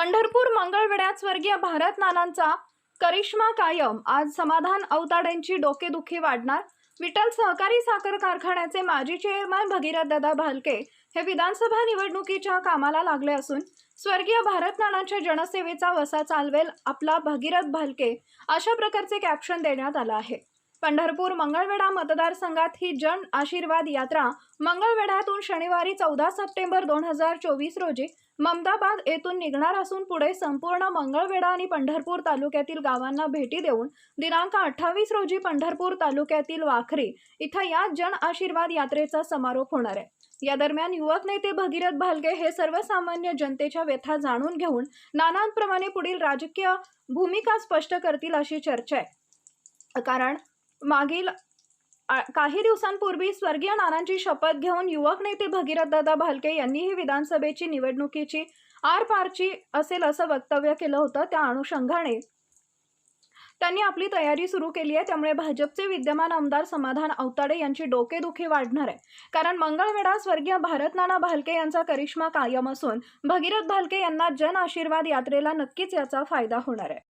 पंढरपूर मंगळवेड्यात स्वर्गीय भारत नानांचा करिश्मा कायम. आज समाधान अवताड्यांची डोकेदुखी वाढणार. विठ्ठल सहकारी साखर कारखान्याचे माजी चेअरमॅन भगीरथ दादा भालके हे विधानसभा निवडणुकीच्या कामाला लागले असून स्वर्गीय भारत नानांच्या जनसेवेचा वसा चालवेल आपला भगीरथ भालके अशा प्रकारचे कॅप्शन देण्यात आलं आहे. पंढरपूर मंगळवेढा मतदारसंघात ही जन आशीर्वाद यात्रा मंगळवेढ्यातून शनिवारी चौदा सप्टेंबर दोन हजार चोवीस रोजी ममदाबाद येथून निघणार असून पुढे संपूर्ण मंगळवेढा आणि पंढरपूर तालुक्यातील गावांना भेटी देऊन दिनांक अठ्ठावीस रोजी पंढरपूर तालुक्यातील वाखरी इथं या जन आशीर्वाद यात्रेचा समारोप होणार आहे. या दरम्यान युवक नेते भगीरथ भालगे हे सर्वसामान्य जनतेच्या व्यथा जाणून घेऊन नानांप्रमाणे पुढील राजकीय भूमिका स्पष्ट करतील अशी चर्चा आहे. कारण मागील आ- काही दिवसांपूर्वी स्वर्गीय नानांची शपथ घेऊन युवक नेते भगीरथदादा भालके यांनीही विधानसभेची निवडणुकीची आरपारची असेल असं वक्तव्य केलं होतं त्या अनुषंगाने. त्यांनी आपली तयारी सुरू केली आहे त्यामुळे भाजपचे विद्यमान आमदार समाधान अवताडे यांची डोकेदुखी वाढणार आहे. कारण मंगळवेढा स्वर्गीय भारत नाना भालके यांचा करिश्मा कायम असून भगीरथ भालके यांना जन आशीर्वाद यात्रेला नक्कीच याचा फायदा होणार आहे.